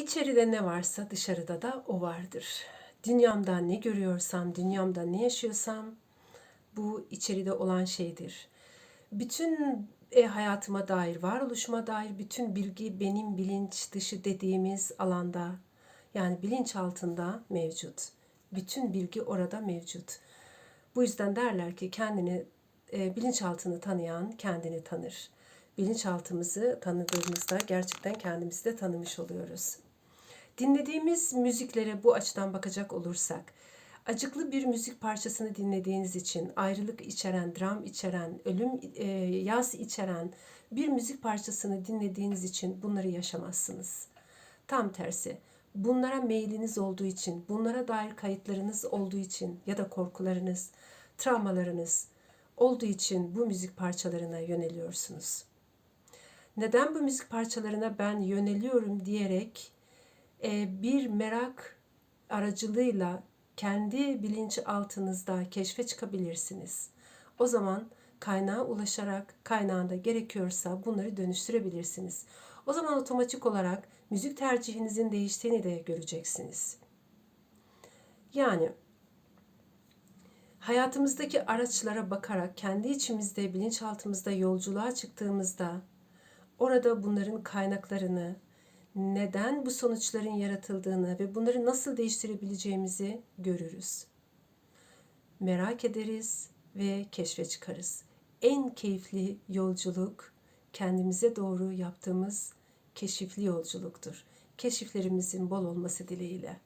İçeride ne varsa dışarıda da o vardır. Dünyamda ne görüyorsam, dünyamda ne yaşıyorsam bu içeride olan şeydir. Bütün e, hayatıma dair, varoluşuma dair bütün bilgi benim bilinç dışı dediğimiz alanda yani bilinç altında mevcut. Bütün bilgi orada mevcut. Bu yüzden derler ki kendini e, bilinçaltını tanıyan kendini tanır. Bilinçaltımızı tanıdığımızda gerçekten kendimizi de tanımış oluyoruz. Dinlediğimiz müziklere bu açıdan bakacak olursak, acıklı bir müzik parçasını dinlediğiniz için, ayrılık içeren, dram içeren, ölüm, e, yaz içeren bir müzik parçasını dinlediğiniz için bunları yaşamazsınız. Tam tersi, bunlara meyliniz olduğu için, bunlara dair kayıtlarınız olduğu için ya da korkularınız, travmalarınız olduğu için bu müzik parçalarına yöneliyorsunuz. Neden bu müzik parçalarına ben yöneliyorum diyerek bir merak aracılığıyla kendi bilinç altınızda keşfe çıkabilirsiniz. O zaman kaynağa ulaşarak kaynağında gerekiyorsa bunları dönüştürebilirsiniz. O zaman otomatik olarak müzik tercihinizin değiştiğini de göreceksiniz. Yani hayatımızdaki araçlara bakarak kendi içimizde, bilinçaltımızda yolculuğa çıktığımızda orada bunların kaynaklarını, neden bu sonuçların yaratıldığını ve bunları nasıl değiştirebileceğimizi görürüz. Merak ederiz ve keşfe çıkarız. En keyifli yolculuk kendimize doğru yaptığımız keşifli yolculuktur. Keşiflerimizin bol olması dileğiyle.